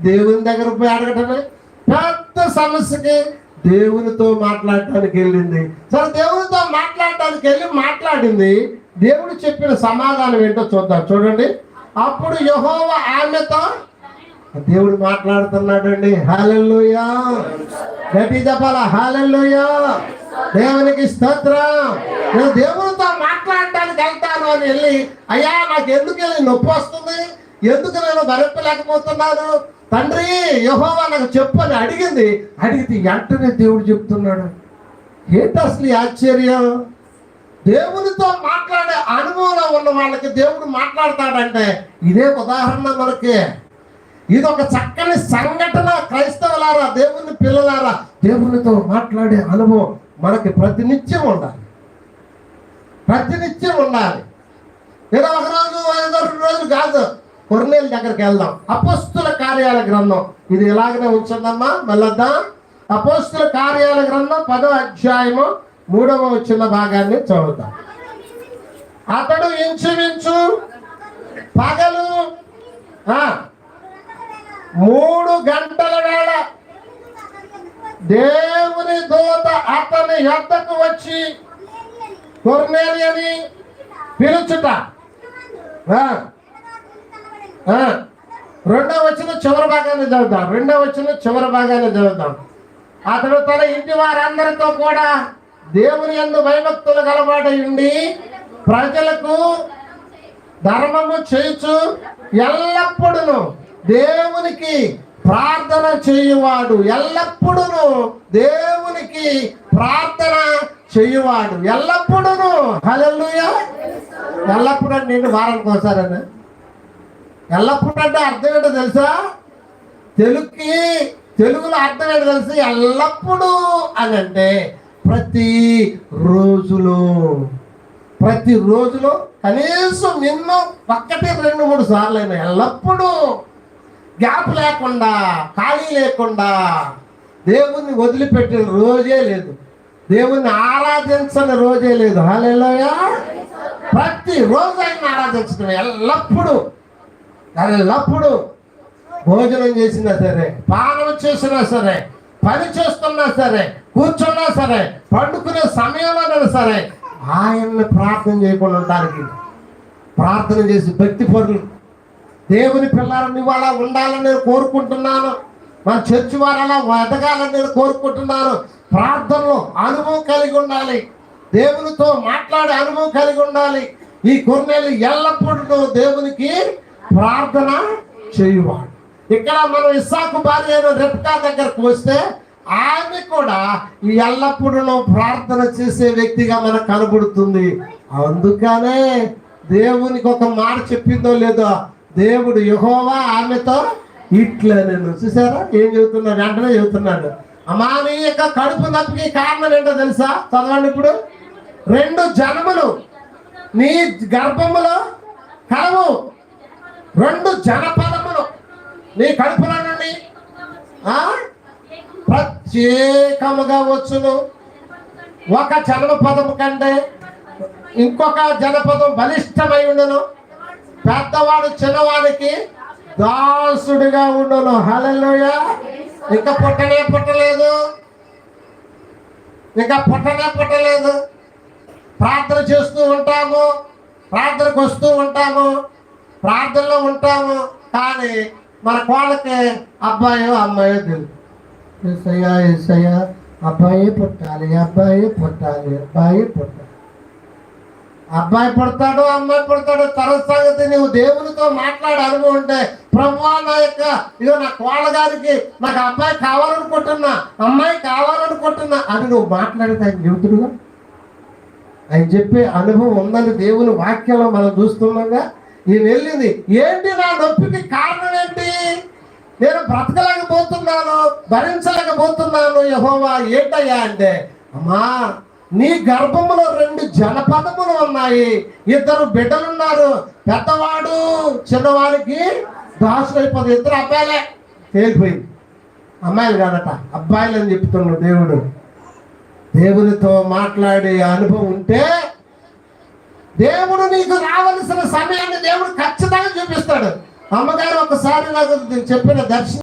దేవుని దగ్గర పోయి అడగటమే? పెద్ద సమస్యకి దేవునితో మాట్లాడటానికి వెళ్ళింది. సరే దేవునితో మాట్లాడటానికి వెళ్ళి మాట్లాడింది. దేవుడు చెప్పిన సమాధానం ఏంటో చూద్దాం. చూడండి. అప్పుడు యహోవ ఆమెతో దేవుడు మాట్లాడుతున్నాడండి. హాలెల్లుయా. గట్టి చెప్పాలా? హాలెల్లుయా. దేవునికి స్తోత్రం. నేను దేవునితో మాట్లాడటానికి వెళ్తాను అని వెళ్ళి అయ్యా నాకు ఎందుకు వెళ్ళి నొప్పి వస్తుంది? ఎందుకు నేను భరింపలేకపోతున్నాను తండ్రి యహోవా నాకు చెప్పు అని అడిగింది. అడిగితే వెంటనే దేవుడు చెప్తున్నాడు. ఏంటి అసలు ఆశ్చర్యం? దేవునితో మాట్లాడే అనుభవంలో ఉన్న వాళ్ళకి దేవుడు మాట్లాడతాడంటే ఇదే ఉదాహరణ మనకి. ఇది ఒక చక్కని సంఘటన క్రైస్తవులారా దేవుని పిల్లలారా దేవునితో మాట్లాడే అనుభవం మనకి ప్రతినిత్యం ఉండాలి. ప్రతినిత్యం ఉండాలి. ఏదో ఒకరోజు రోజు ఏదో రెండు రోజులు కాదు కొర్నేల దగ్గరికి వెళ్దాం. అపోస్తుల కార్యాల గ్రంథం. ఇది ఇలాగనే ఉంచందమ్మా వెళ్ళొద్దాం అపోస్తుల కార్యాల గ్రంథం పదో అధ్యాయము మూడవ వచ్చిన భాగాన్ని చదువుతాం. అతడు ఇంచుమించు పగలు ఆ, మూడు గంటల వేళ దేవుని దూత అతని యొద్దకు వచ్చి కొర్నేలి అని పిలుచుట రెండో వచ్చిన చివరి భాగాన్ని చదువుతాం రెండో వచ్చిన చివరి భాగాన్ని చదువుతాం అతడు తన ఇంటి వారందరితో కూడా దేవుని ఎందు భయభక్తులు గలవాడై ఉండి ప్రజలకు ధర్మము చేయచ్చు ఎల్లప్పుడూ దేవునికి ప్రార్థన చేయువాడు. ఎల్లప్పుడూ దేవునికి ప్రార్థన చేయువాడు. ఎల్లప్పుడూ హలో ఎల్లప్పుడూ నేను వారానికి ఒకసారన్నా. ఎల్లప్పుడూ అంటే అర్థం ఏంటో తెలుసా? తెలుగుకి తెలుగులో అర్థం ఏంటో తెలుసా? ఎల్లప్పుడూ అని అంటే ప్రతి రోజులో. ప్రతి రోజులో కనీసం నిన్ను ఒక్కటి రెండు మూడు సార్లు అయినా ఎల్లప్పుడూ గ్యాప్ లేకుండా ఖాళీ లేకుండా దేవుణ్ణి వదిలిపెట్టిన రోజే లేదు. దేవుణ్ణి ఆరాధించని రోజే లేదు. హాలేలోయా ప్రతి రోజు ఆయన ఆరాధించడం ఎల్లప్పుడూ ఎల్లప్పుడూ భోజనం చేసినా సరే పానం చేసినా సరే పని చేస్తున్నా సరే కూర్చున్నా సరే పండుకునే సమయంలోనైనా సరే ఆయన్ని ప్రార్థన చేయకుండా ఉండడానికి ప్రార్థన చేసి భక్తి పరులు. దేవుని పిల్లలని ఇవాళ ఉండాలని నేను కోరుకుంటున్నాను. మన చర్చి వారు అలా ఎదగాలని నేను కోరుకుంటున్నాను. ప్రార్థనలో అనుభవం కలిగి ఉండాలి. దేవునితో మాట్లాడే అనుభవం కలిగి ఉండాలి. ఈ కొన్నేళ్ళు ఎల్లప్పుడూ దేవునికి ప్రార్థన చేయువాడు. ఇక్కడ మనం ఇస్సాకు భార్య అయిన రెప్కా దగ్గరకు వస్తే ఆమె కూడా ఈ ఎల్లప్పుడూ ప్రార్థన చేసే వ్యక్తిగా మనకు కనబడుతుంది. అందుకనే దేవునికి ఒక మాట చెప్పిందో లేదో దేవుడు యహోవా ఆమెతో ఇట్లా నేను చూసారా? ఏం చెబుతున్నాడు? వెంటనే చెబుతున్నాడు. అమానీయక కడుపు నొప్పికి కారణం ఏంటో తెలుసా? చదవండి ఇప్పుడు. రెండు జనములు నీ గర్భములో కలవు. రెండు జనపదములు. నీ కడుపులో నుండి ప్రత్యేకముగా వచ్చును. ఒక జనపదము కంటే ఇంకొక జనపదం బలిష్టమై ఉండను. పెద్దవాడు చిన్నవాడికి దాసుడిగా ఉండను. హలలోయ ఇంకా పుట్టనే పుట్టలేదు. ఇంకా పుట్టనే పుట్టలేదు. ప్రార్థన చేస్తూ ఉంటాము. ప్రార్థనకు వస్తూ ఉంటాము. ప్రార్థనలో ఉంటాము కానీ మన కోళ్ళకి అబ్బాయో అమ్మాయో తెలుసు ఏసయ్యా ఏసయ్యా అబ్బాయి పుట్టాలి అబ్బాయి పుట్టాలి అబ్బాయి పుట్టాలి. అబ్బాయి పుడతాడు అమ్మాయి పుడతాడు తరస్ సంగతి నువ్వు దేవునితో మాట్లాడే అనుభవం ఉంటే ప్రభు నా యొక్క ఇదో నా కోళ్ళ గారికి నాకు అబ్బాయి కావాలనుకుంటున్నా అమ్మాయి కావాలనుకుంటున్నా అని నువ్వు మాట్లాడితే ఆయన చెబుతుడుగా ఆయన చెప్పే అనుభవం ఉందని దేవుని వాక్యంలో మనం చూస్తున్నాగా. నేను వెళ్ళింది. ఏంటి నా నొప్పికి కారణం ఏంటి? నేను బ్రతకలేకపోతున్నాను భరించలేకపోతున్నాను యహోవా ఏంటయ్యా అంటే అమ్మా నీ గర్భములో రెండు జనపదములు ఉన్నాయి. ఇద్దరు బిడ్డలున్నారు. పెద్దవాడు చిన్నవాడికి దాసులైపోతుంది ఇద్దరు అబ్బాయిలే. తేలిపోయింది. అమ్మాయిలు కాదట అబ్బాయిలు అని చెప్తున్నాడు దేవుడు. దేవునితో మాట్లాడే అనుభవం ఉంటే దేవుడు నీకు రావలసిన సమయాన్ని దేవుడు ఖచ్చితంగా చూపిస్తాడు. అమ్మగారు ఒకసారి నాకు చెప్పిన దర్శనం